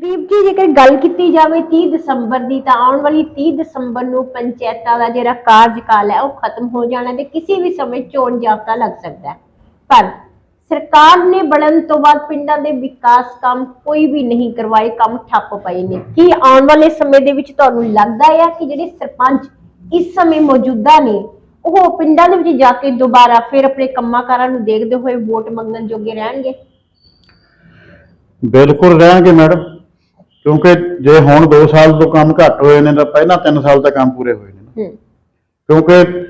ਜਗਦੀਪ ਜੀ, ਜੇਕਰ ਗੱਲ ਕੀਤੀ ਜਾਵੇ 30 ਦਸੰਬਰ ਦੀ, ਤਾਂ ਆਉਣ ਵਾਲੀ 30 ਦਸੰਬਰ ਨੂੰ ਪੰਚਾਇਤਾਂ ਦਾ ਜਿਹੜਾ ਕਾਰਜਕਾਲ ਹੈ, ਉਹ ਖਤਮ ਹੋ ਜਾਣਾ ਤੇ ਕਿਸੇ ਵੀ ਸਮੇਂ ਚੋਣ ਜਾਬਤਾ ਲੱਗ ਸਕਦਾ ਹੈ। ਪਰ ਸਰਕਾਰ ਨੇ ਬਣਨ ਤੋਂ ਬਾਅਦ ਪਿੰਡਾਂ ਦੇ ਵਿਕਾਸ ਕੰਮ ਕੋਈ ਵੀ ਨਹੀਂ ਕਰਵਾਏ, ਕੰਮ ਠੱਪ ਪਏ ਨੇ। ਕੀ ਆਉਣ ਵਾਲੇ ਸਮੇਂ ਦੇ ਵਿੱਚ ਤੁਹਾਨੂੰ ਲੱਗਦਾ ਹੈ ਕਿ ਜਿਹੜੇ ਸਰਪੰਚ ਇਸ ਸਮੇਂ ਮੌਜੂਦਾ ਨੇ, ਉਹ ਪਿੰਡਾਂ ਦੇ ਵਿੱਚ ਜਾ ਕੇ ਦੁਬਾਰਾ ਫਿਰ ਆਪਣੇ ਕੰਮਾਂ ਕਾਰਾਂ ਨੂੰ ਦੇਖਦੇ ਹੋਏ ਵੋਟ ਮੰਗਣ ਜੋਗੇ ਰਹਿਣਗੇ? ਬਿਲਕੁਲ ਰਹਿਣਗੇ ਮੈਡਮ। ਕਿਉਂਕਿ ਜੇ ਹੁਣ 2 ਸਾਲ ਤੋਂ ਕੰਮ ਘੱਟ ਹੋਏ ਨੇ ਤਾਂ ਪਹਿਲਾਂ 3 ਸਾਲ ਦਾ ਕੰਮ ਪੂਰੇ ਹੋਏ ਨੇ ਹੂੰ। ਕਿਉਂਕਿ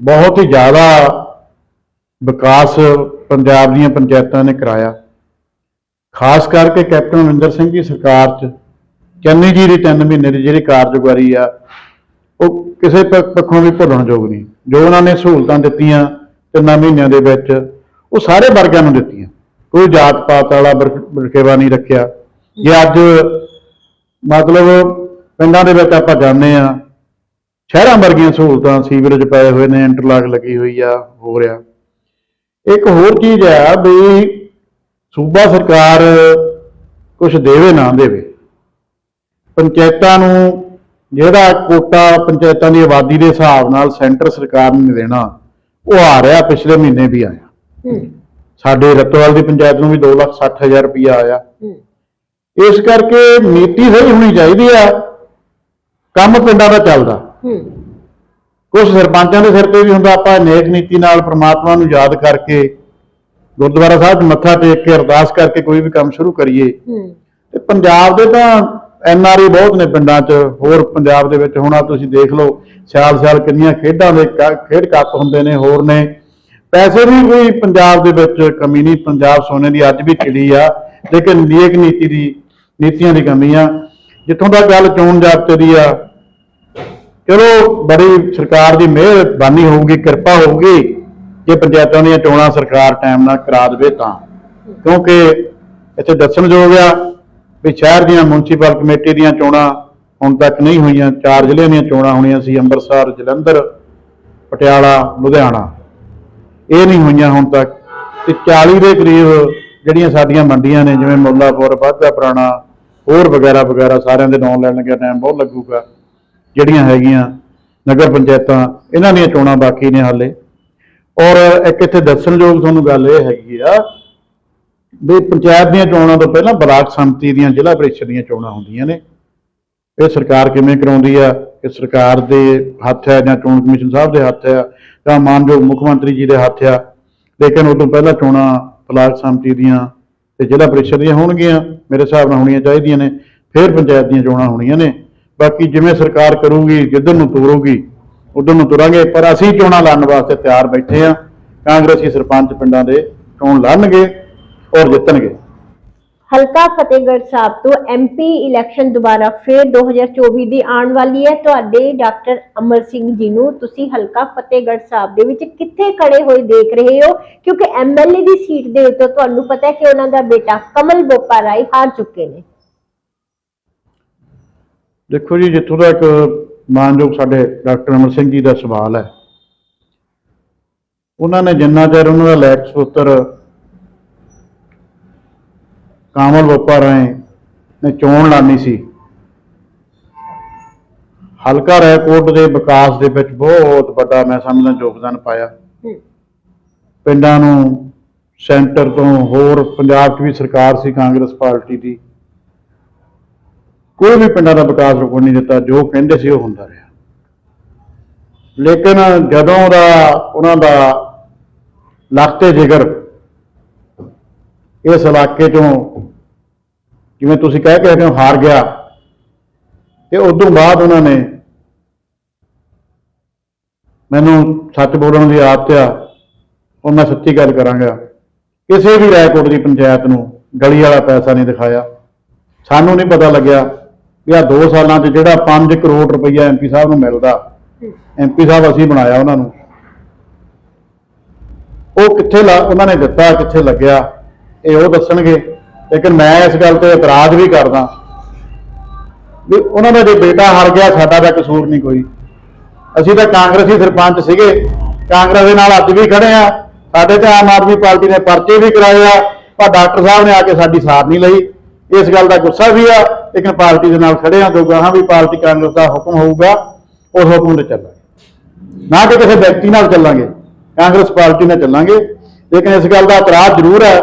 ਬਹੁਤ ਹੀ ਜ਼ਿਆਦਾ ਵਿਕਾਸ ਪੰਜਾਬ ਦੀਆਂ ਪੰਚਾਇਤਾਂ ਨੇ ਕਰਾਇਆ। ਖਾਸ ਕਰਕੇ ਕੈਪਟਨ ਅਮਰਿੰਦਰ ਸਿੰਘ ਦੀ ਸਰਕਾਰ 'ਚ ਚੰਨੀ ਜੀ ਦੀ 3 ਮਹੀਨੇ ਦੀ ਜਿਹੜੀ ਕਾਰਜਕਾਰੀ ਆ ਉਹ ਕਿਸੇ ਪੱਖੋਂ ਵੀ ਭੁੱਲਣਯੋਗ ਨਹੀਂ। ਜੋ ਉਹਨਾਂ ਨੇ ਸਹੂਲਤਾਂ ਦਿੱਤੀਆਂ ਤਿੰਨਾਂ ਮਹੀਨਿਆਂ ਦੇ ਵਿੱਚ ਉਹ ਸਾਰੇ ਵਰਗਾਂ ਨੂੰ ਦਿੱਤੀਆਂ। ਕੋਈ ਜਾਤ ਪਾਤ ਵਾਲਾ ਬਰਖੇਵਾ ਨਹੀਂ ਰੱਖਿਆ। ਜੇ ਅੱਜ ਮਤਲਬ ਪਿੰਡਾਂ ਦੇ ਵਿੱਚ ਆਪਾਂ ਜਾਂਦੇ ਆ ਸ਼ਹਿਰਾਂ ਵਰਗੀਆਂ ਸਹੂਲਤਾਂ ਸੀਵਰੇਜ ਪਏ ਹੋਏ ਨੇ ਇੰਟਰਲਾਕ ਲੱਗੀ ਹੋਈ ਆ ਹੋ ਰਿਹਾ। ਇੱਕ ਹੋਰ ਚੀਜ਼ ਆ ਵੀ ਸੂਬਾ ਸਰਕਾਰ ਕੁਝ ਦੇਵੇ ਨਾ ਦੇਵੇ। ਪੰਚਾਇਤਾਂ ਨੂੰ ਜਿਹੜਾ ਕੋਟਾ ਪੰਚਾਇਤਾਂ ਦੀ ਆਬਾਦੀ ਦੇ ਹਿਸਾਬ ਨਾਲ ਸੈਂਟਰ ਸਰਕਾਰ ਨੇ ਦੇਣਾ ਉਹ ਆ ਰਿਹਾ ਪਿਛਲੇ ਮਹੀਨੇ ਵੀ ਆਇਆ। ਸਾਡੇ ਰਤਵਾਲ ਦੀ ਪੰਚਾਇਤ ਨੂੰ ਵੀ 260000 ਰੁਪਇਆ ਆਇਆ। ਇਸ ਕਰਕੇ ਨੀਤੀ ਸਹੀ ਹੋਣੀ ਚਾਹੀਦੀ ਆ ਕੰਮ ਪਿੰਡਾਂ ਦਾ ਚੱਲਦਾ। ਕੁਝ ਸਰਪੰਚਾਂ ਦੇ ਸਿਰ ਤੇ ਵੀ ਹੁੰਦਾ ਆਪਾਂ ਨੇਕ ਨੀਤੀ ਨਾਲ ਪ੍ਰਮਾਤਮਾ ਨੂੰ ਯਾਦ ਕਰਕੇ ਗੁਰਦੁਆਰਾ ਸਾਹਿਬ ਮੱਥਾ ਟੇਕ ਕੇ ਅਰਦਾਸ ਕਰਕੇ ਕੋਈ ਵੀ ਕੰਮ ਸ਼ੁਰੂ ਕਰੀਏ। ਤੇ ਪੰਜਾਬ ਦੇ ਤਾਂ ਐਨ ਆਰ ਆਈ ਬਹੁਤ ਨੇ ਪਿੰਡਾਂ 'ਚ ਹੋਰ ਪੰਜਾਬ ਦੇ ਵਿੱਚ ਹੁਣ ਤੁਸੀਂ ਦੇਖ ਲਓ ਸਿਆਲ ਸਿਆਲ ਕਿੰਨੀਆਂ ਖੇਡਾਂ ਦੇ ਖੇਡ ਕੱਪ ਹੁੰਦੇ ਨੇ ਹੋਰ ਨੇ। ਪੈਸੇ ਵੀ ਕੋਈ ਪੰਜਾਬ ਦੇ ਵਿੱਚ ਕਮੀ ਨਹੀਂ ਪੰਜਾਬ ਸੋਨੇ ਦੀ ਅੱਜ ਵੀ ਚਿੜੀ ਆ ਲੇਕਿਨ ਨੇਕ ਨੀਤੀ ਦੀ ਨੀਤੀਆਂ ਦੀ ਕਮੀ ਆ। ਜਿੱਥੋਂ ਤੱਕ ਗੱਲ ਚੋਣ ਜਾਬਤੇ ਦੀ ਆ, ਚਲੋ ਬੜੀ ਸਰਕਾਰ ਦੀ ਮਿਹਰਬਾਨੀ ਹੋਊਗੀ, ਕਿਰਪਾ ਹੋਊਗੀ, ਜੇ ਪੰਚਾਇਤਾਂ ਦੀਆਂ ਚੋਣਾਂ ਸਰਕਾਰ ਟਾਈਮ ਨਾਲ ਕਰਾ ਦੇਵੇ ਤਾਂ। ਕਿਉਂਕਿ ਇੱਥੇ ਦੱਸਣਯੋਗ ਆ ਵੀ ਸ਼ਹਿਰ ਦੀਆਂ ਮਿਊਨਿਸਪਲ ਕਮੇਟੀ ਦੀਆਂ ਚੋਣਾਂ ਹੁਣ ਤੱਕ ਨਹੀਂ ਹੋਈਆਂ। ਚਾਰ ਜ਼ਿਲ੍ਹਿਆਂ ਦੀਆਂ ਚੋਣਾਂ ਹੋਣੀਆਂ ਸੀ, ਅੰਮ੍ਰਿਤਸਰ, ਜਲੰਧਰ, ਪਟਿਆਲਾ, ਲੁਧਿਆਣਾ। ਇਹ ਨਹੀਂ ਹੋਈਆਂ ਹੁਣ ਤੱਕ। ਤੇ 40 ਦੇ ਕਰੀਬ ਜਿਹੜੀਆਂ ਸਾਡੀਆਂ ਮੰਡੀਆਂ ਨੇ, ਜਿਵੇਂ ਮੁੱਲਾਪੁਰ, ਵਾਧਾ ਪੁਰਾਣਾ ਹੋਰ ਵਗੈਰਾ ਵਗੈਰਾ ਸਾਰਿਆਂ ਦੇ ਨਾਂ ਲੈਣ ਲੱਗਿਆ ਟਾਈਮ ਬਹੁਤ ਲੱਗੂਗਾ। ਜਿਹੜੀਆਂ ਹੈਗੀਆਂ ਨਗਰ ਪੰਚਾਇਤਾਂ, ਇਹਨਾਂ ਦੀਆਂ ਚੋਣਾਂ ਬਾਕੀ ਨੇ ਹਾਲੇ। ਔਰ ਇੱਕ ਇੱਥੇ ਦੱਸਣਯੋਗ ਤੁਹਾਨੂੰ ਗੱਲ ਇਹ ਹੈਗੀ ਆ ਵੀ ਪੰਚਾਇਤ ਦੀਆਂ ਚੋਣਾਂ ਤੋਂ ਪਹਿਲਾਂ ਬਲਾਕ ਸੰਮਤੀ ਦੀਆਂ ਜ਼ਿਲ੍ਹਾ ਪ੍ਰੀਸ਼ਦ ਦੀਆਂ ਚੋਣਾਂ ਹੁੰਦੀਆਂ ਨੇ। ਇਹ ਸਰਕਾਰ ਕਿਵੇਂ ਕਰਾਉਂਦੀ ਆ? ਕਿ ਸਰਕਾਰ ਦੇ ਹੱਥ ਹੈ ਜਾਂ ਚੋਣ ਕਮਿਸ਼ਨ ਸਾਹਿਬ ਦੇ ਹੱਥ ਹੈ ਜਾਂ ਮਾਨਯੋਗ ਮੁੱਖ ਮੰਤਰੀ ਜੀ ਦੇ ਹੱਥ ਆ? ਲੇਕਿਨ ਉਹ ਤੋਂ ਪਹਿਲਾਂ ਚੋਣਾਂ ਬਲਾਕ ਸੰਮਤੀ ਦੀਆਂ ਤੇ ਜ਼ਿਲ੍ਹਾ ਪ੍ਰੀਸ਼ਦ ਦੀਆਂ ਹੋਣਗੀਆਂ, ਮੇਰੇ ਹਿਸਾਬ ਨਾਲ ਹੋਣੀਆਂ ਚਾਹੀਦੀਆਂ ਨੇ, ਫਿਰ ਪੰਚਾਇਤ ਦੀਆਂ ਚੋਣਾਂ ਹੋਣੀਆਂ ਨੇ। ਬਾਕੀ ਜਿਵੇਂ ਸਰਕਾਰ ਕਰੂਗੀ, ਜਿੱਧਰ ਨੂੰ ਤੋਰੂਗੀ, ਉਧਰ ਨੂੰ ਤੁਰਾਂਗੇ, ਪਰ ਅਸੀਂ ਚੋਣਾਂ ਲੜਨ ਵਾਸਤੇ ਤਿਆਰ ਬੈਠੇ ਆ ਕਾਂਗਰਸੀ ਸਰਪੰਚ ਪਿੰਡਾਂ ਦੇ ਚੋਣ ਲੜਨਗੇ ਔਰ ਜਿੱਤਣਗੇ। ਹਲਕਾ ਫਤਿਹਗੜ੍ਹ ਸਾਹਿਬ ਤੋਂ ਐਮਪੀ ਇਲੈਕਸ਼ਨ ਦੁਬਾਰਾ ਫਿਰ 2024 ਦੀ ਆਉਣ ਵਾਲੀ ਹੈ। ਤੁਹਾਡੇ ਡਾਕਟਰ ਅਮਰ ਸਿੰਘ ਜੀ ਨੂੰ ਤੁਸੀਂ ਹਲਕਾ ਫਤਿਹਗੜ੍ਹ ਸਾਹਿਬ ਦੇ ਵਿੱਚ ਕਿੱਥੇ ਖੜੇ ਹੋਏ ਦੇਖ ਰਹੇ ਹੋ? ਕਿਉਂਕਿ ਐਮਐਲਏ ਦੀ ਸੀਟ ਦੇ ਉੱਤੇ ਤੁਹਾਨੂੰ ਪਤਾ ਹੈ ਕਿ ਉਹਨਾਂ ਦਾ ਬੇਟਾ ਕਮਲ ਬੋਪਾ ਰਾਏ ਹਾਰ ਚੁੱਕੇ ਨੇ। ਦੇਖੋ ਜੀ, ਜਿੱਥੋਂ ਤੱਕ ਮਾਨਯੋਗ ਸਾਡੇ ਡਾਕਟਰ ਅਮਰ ਸਿੰਘ ਜੀ ਦਾ ਸਵਾਲ ਹੈ, ਉਹਨਾਂ ਨੇ ਜਿੰਨਾ ਚਿਰ ਉਹਨਾਂ ਦਾ ਲੈਕ ਸੂਤਰ ਕਾਮਲ ਬੱਪਾ ਰਾਏ ਨੇ ਚੋਣ ਲਾਣੀ ਸੀ। ਹਲਕਾ ਰੈਕੋਰਡ ਦੇ ਵਿਕਾਸ ਦੇ ਵਿੱਚ ਬਹੁਤ ਵੱਡਾ ਮੈਂ ਸਮਝਦਾ ਯੋਗਦਾਨ ਪਾਇਆ। ਪਿੰਡਾਂ ਨੂੰ ਸੈਂਟਰ ਤੋਂ ਹੋਰ ਪੰਜਾਬ 'ਚ ਵੀ ਸਰਕਾਰ ਸੀ ਕਾਂਗਰਸ ਪਾਰਟੀ ਦੀ। ਕੋਈ ਵੀ ਪਿੰਡਾਂ ਦਾ ਵਿਕਾਸ ਰੁਕਣ ਨਹੀਂ ਦਿੱਤਾ ਜੋ ਕਹਿੰਦੇ ਸੀ ਉਹ ਹੁੰਦਾ ਰਿਹਾ। ਲੇਕਿਨ ਜਦੋਂ ਦਾ ਉਹਨਾਂ ਦਾ ਲਖਤੇ ਜਿਗਰ ਇਸ ਇਲਾਕੇ ਚੋਂ ਜਿਵੇਂ ਤੁਸੀਂ ਕਹਿ ਕੇ ਹਟੇ ਹੋ, ਹਾਰ ਗਿਆ। ਤੇ ਉਦੋਂ ਬਾਅਦ ਉਹਨਾਂ ਨੇ ਮੈਨੂੰ ਸੱਚ ਬੋਲਣ ਦੀ ਆਦਤ ਆ ਉਹ ਮੈਂ ਸੱਚੀ ਗੱਲ ਕਰਾਂਗਾ। ਕਿਸੇ ਵੀ ਰਾਏਕੋਟ ਦੀ ਪੰਚਾਇਤ ਨੂੰ ਗਲੀ ਵਾਲਾ ਪੈਸਾ ਨਹੀਂ ਦਿਖਾਇਆ। ਸਾਨੂੰ ਨਹੀਂ ਪਤਾ ਲੱਗਿਆ ਵੀ ਆ 2 ਸਾਲਾਂ 'ਚ ਜਿਹੜਾ 5 ਕਰੋੜ ਰੁਪਈਆ ਐਮਪੀ ਸਾਹਿਬ ਨੂੰ ਮਿਲਦਾ ਐਮਪੀ ਸਾਹਿਬ ਅਸੀਂ ਬਣਾਇਆ ਉਹਨਾਂ ਨੂੰ। ਉਹ ਕਿੱਥੇ ਲਾ- ਉਹਨਾਂ ਨੇ ਦਿੱਤਾ, ਕਿੱਥੇ ਲੱਗਿਆ? ਇਹ ਉਹ ਦੱਸਣਗੇ। ਲੇਕਿਨ ਮੈਂ ਇਸ ਗੱਲ ਤੇ ਇਤਰਾਜ਼ ਵੀ ਕਰਦਾ ਵੀ ਉਹਨਾਂ ਦਾ ਜੇ ਬੇਟਾ ਹਾਰ ਗਿਆ, ਸਾਡਾ ਤਾਂ ਕਸੂਰ ਨਹੀਂ ਕੋਈ। ਅਸੀਂ ਤਾਂ ਕਾਂਗਰਸੀ ਸਰਪੰਚ ਸੀਗੇ। ਕਾਂਗਰਸ ਦੇ ਨਾਲ ਅੱਜ ਵੀ ਖੜੇ ਆ। ਸਾਡੇ ਤੇ ਆਮ ਆਦਮੀ ਪਾਰਟੀ ਨੇ ਪਰਚੇ ਵੀ ਕਰਾਏ ਆ, ਪਰ ਡਾਕਟਰ ਸਾਹਿਬ ਨੇ ਆ ਕੇ ਸਾਡੀ ਸਾਰ ਨਹੀਂ ਲਈ। ਇਸ ਗੱਲ ਦਾ ਗੁੱਸਾ ਵੀ ਆ, ਲੇਕਿਨ ਪਾਰਟੀ ਦੇ ਨਾਲ ਖੜੇ ਆ ਤੋਂ ਗਾਹਾਂ ਵੀ ਪਾਰਟੀ ਕਾਂਗਰਸ ਦਾ ਹੁਕਮ ਹੋਊਗਾ ਉਸ ਹੁਕਮ ਤੇ ਚੱਲਾਂਗੇ। ਨਾ ਕਿ ਕਿਸੇ ਵਿਅਕਤੀ ਨਾਲ ਚੱਲਾਂਗੇ, ਕਾਂਗਰਸ ਪਾਰਟੀ ਨਾਲ ਚੱਲਾਂਗੇ। ਲੇਕਿਨ ਇਸ ਗੱਲ ਦਾ ਇਤਰਾਜ਼ ਜ਼ਰੂਰ ਹੈ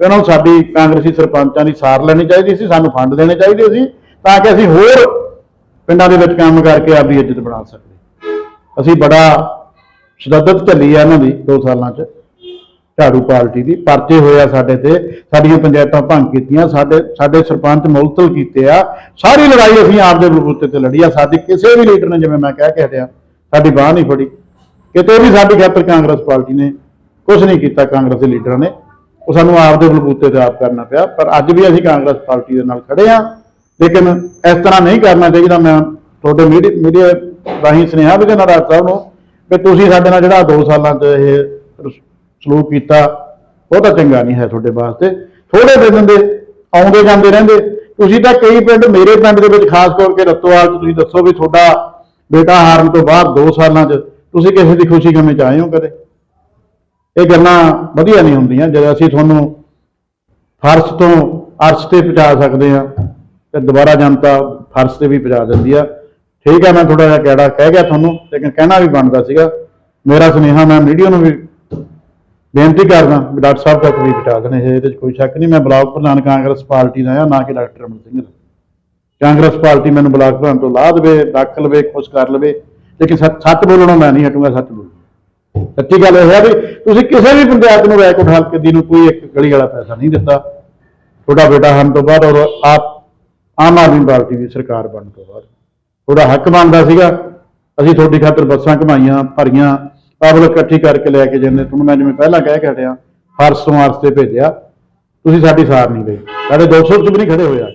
ਇਹਨਾਂ ਨੂੰ ਸਾਡੀ ਕਾਂਗਰਸੀ ਸਰਪੰਚਾਂ ਦੀ ਸਾਰ ਲੈਣੀ ਚਾਹੀਦੀ ਸੀ, ਸਾਨੂੰ ਫੰਡ ਦੇਣੇ ਚਾਹੀਦੇ ਸੀ, ਤਾਂ ਕਿ ਅਸੀਂ ਹੋਰ ਪਿੰਡਾਂ ਦੇ ਵਿੱਚ ਕੰਮ ਕਰਕੇ ਆਪਦੀ ਇੱਜ਼ਤ ਬਣਾ ਸਕੀਏ। ਅਸੀਂ ਬੜਾ ਸ਼ਦਤ ਝੱਲੀ ਆ ਇਹਨਾਂ ਦੀ 2 ਸਾਲਾਂ 'ਚ, ਝਾੜੂ ਪਾਰਟੀ ਦੀ। ਪਰਚੇ ਹੋਇਆ ਸਾਡੇ ਤੇ, ਸਾਡੀਆਂ ਪੰਚਾਇਤਾਂ ਭੰਗ ਕੀਤੀਆਂ, ਸਾਡੇ ਸਾਡੇ ਸਰਪੰਚ ਮੁਲਤਲ ਕੀਤੇ ਆ। ਸਾਰੀ ਲੜਾਈ ਅਸੀਂ ਆਪਦੇ ਬਲਬੂਤੇ ਤੇ ਲੜੀ ਆ, ਸਾਡੀ ਕਿਸੇ ਵੀ ਲੀਡਰ ਨੇ ਜਿਵੇਂ ਮੈਂ ਕਹਿ ਕੇ ਹਟਿਆ, ਸਾਡੀ ਬਾਹ ਨਹੀਂ ਫੜੀ। ਕਿਤੇ ਵੀ ਸਾਡੀ ਖਾਤਰ ਕਾਂਗਰਸ ਪਾਰਟੀ ਨੇ ਕੁਝ ਨਹੀਂ ਕੀਤਾ, ਕਾਂਗਰਸ ਦੇ ਲੀਡਰਾਂ ਨੇ। ਉਹ ਸਾਨੂੰ ਆਪਦੇ ਬਲਬੂਤੇ ਤੇ ਆਪ ਕਰਨਾ ਪਿਆ, ਪਰ ਅੱਜ ਵੀ ਅਸੀਂ ਕਾਂਗਰਸ ਪਾਰਟੀ ਦੇ ਨਾਲ ਖੜੇ ਆ ਲੇਕਿਨ ਇਸ ਤਰ੍ਹਾਂ ਨਹੀਂ ਕਰਨਾ ਚਾਹੀਦਾ, ਮੈਂ ਤੁਹਾਡੇ ਮੀਡੀਆ ਰਾਹੀਂ ਸੁਨੇਹਾ ਵੀ ਦੇਣਾ ਰਾਜ ਸਾਹਿਬ ਨੂੰ ਕਿ ਤੁਸੀਂ ਸਾਡੇ ਨਾਲ ਜਿਹੜਾ 2 ਸਾਲਾਂ 'ਚ ਇਹ ਸਲੂਕ ਕੀਤਾ ਬਹੁਤਾ ਚੰਗਾ ਨਹੀਂ ਹੈ ਤੁਹਾਡੇ ਵਾਸਤੇ। ਥੋੜੇ ਦੇ ਦਿੰਦੇ ਆਉਂਦੇ ਜਾਂਦੇ ਰਹਿੰਦੇ। ਤੁਸੀਂ ਤਾਂ ਕਈ ਪਿੰਡ ਮੇਰੇ ਪਿੰਡ ਦੇ ਵਿੱਚ ਖਾਸ ਕਰਕੇ ਰਤੋਵਾਲ 'ਚ ਤੁਸੀਂ ਦੱਸੋ ਵੀ ਤੁਹਾਡਾ ਬੇਟਾ ਹਾਰਨ ਤੋਂ ਬਾਅਦ 2 ਸਾਲਾਂ 'ਚ ਤੁਸੀਂ ਕਿਸੇ ਦੀ ਖੁਸ਼ੀ ਕਿਵੇਂ 'ਚ ਆਏ ਹੋ ਕਦੇ? ਇਹ ਗੱਲਾਂ ਵਧੀਆ ਨਹੀਂ ਹੁੰਦੀਆਂ ਜਦੋਂ ਅਸੀਂ ਤੁਹਾਨੂੰ ਫਰਸ਼ ਤੋਂ ਅਰਸ਼ ਤੇ ਪਹੁੰਚਾ ਸਕਦੇ ਆ ਤੇ ਦੁਬਾਰਾ ਜਨਤਾ ਫਰਸ਼ ਤੇ ਵੀ ਪਹੁੰਚਾ ਦਿੰਦੀ ਆ। ਠੀਕ ਆ, ਮੈਂ ਥੋੜਾ ਜਿਹਾ ਕਿਹੜਾ ਕਹਿ ਗਿਆ ਤੁਹਾਨੂੰ, ਲੇਕਿਨ ਕਹਿਣਾ ਵੀ ਬਣਦਾ ਸੀਗਾ। ਮੇਰਾ ਸੁਨੇਹਾ ਮੈਂ ਮੀਡੀਆ ਨੂੰ ਵੀ ਬੇਨਤੀ ਕਰਦਾ, ਵੀ ਡਾਕਟਰ ਸਾਹਿਬ ਤੱਕ ਵੀ ਪਹੁੰਚਾ ਦੇਣ ਇਹਦੇ 'ਚ ਕੋਈ ਸ਼ੱਕ ਨਹੀਂ। ਮੈਂ ਬਲਾਕ ਪ੍ਰਧਾਨ ਕਾਂਗਰਸ ਪਾਰਟੀ ਦਾ ਆ, ਨਾ ਕਿ ਡਾਕਟਰ ਅਮਰ ਸਿੰਘ ਦਾ। ਕਾਂਗਰਸ ਪਾਰਟੀ ਮੈਨੂੰ ਬਲਾਕ ਪ੍ਰਧਾਨ ਤੋਂ ਲਾਹ ਦੇਵੇ, ਰੱਖ ਲਵੇ, ਖੁਸ਼ ਕਰ ਲਵੇ। ਲੇਕਿਨ ਸੱਚ ਸੱਚ ਬੋਲਣੋਂ ਮੈਂ ਨਹੀਂ ਹਟੂੰਗਾ, ਸੱਚ ਸੱਚੀ ਗੱਲ ਇਹ ਹੈ ਵੀ ਤੁਸੀਂ ਕਿਸੇ ਵੀ ਪੰਚਾਇਤ ਨੂੰ ਰੈਕੋਟ ਹਲਕੇ ਦੀ ਨੂੰ ਕੋਈ ਇੱਕ ਗਲੀ ਵਾਲਾ ਪੈਸਾ ਨਹੀਂ ਦਿੱਤਾ, ਤੁਹਾਡਾ ਬੇਟਾ ਹਨ ਤੋਂ ਬਾਅਦ ਔਰ ਆਪ ਆਮ ਆਦਮੀ ਪਾਰਟੀ ਦੀ ਸਰਕਾਰ ਬਣਨ ਤੋਂ ਬਾਅਦ। ਤੁਹਾਡਾ ਹੱਕ ਬਣਦਾ ਸੀਗਾ, ਅਸੀਂ ਤੁਹਾਡੀ ਖਾਤਰ ਬੱਸਾਂ ਘਮਾਈਆਂ, ਭਰੀਆਂ ਪਬਲਿਕ ਇਕੱਠੀ ਕਰਕੇ ਲੈ ਕੇ ਜਾਂਦੇ, ਤੁਹਾਨੂੰ ਮੈਂ ਜਿਵੇਂ ਪਹਿਲਾਂ ਕਹਿ ਕੇ ਹਟਿਆ, ਹਰ ਤੋਂ ਤੇ ਭੇਜਿਆ, ਤੁਸੀਂ ਸਾਡੀ ਸਾਰ ਨਹੀਂ ਲਈ। ਸਾਡੇ 200 ਚ ਵੀ ਨਹੀਂ ਖੜੇ ਹੋਇਆ